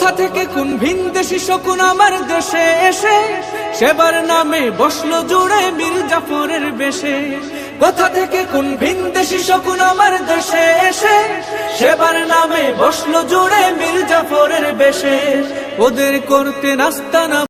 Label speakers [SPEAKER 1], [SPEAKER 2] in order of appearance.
[SPEAKER 1] কোথা থেকে কোন ভিন দেশি শকুন আমার দেশে এসে? সেবার নামে বসল জুড়ে মির্জাফরের জাফরের বেশে। কোথা থেকে কোন ভিন দেশি শকুন আমার দেশে এসে? সেবার নামে বসল জুড়ে মীর জাফরের বেশে। ওদের করতে নাস্তা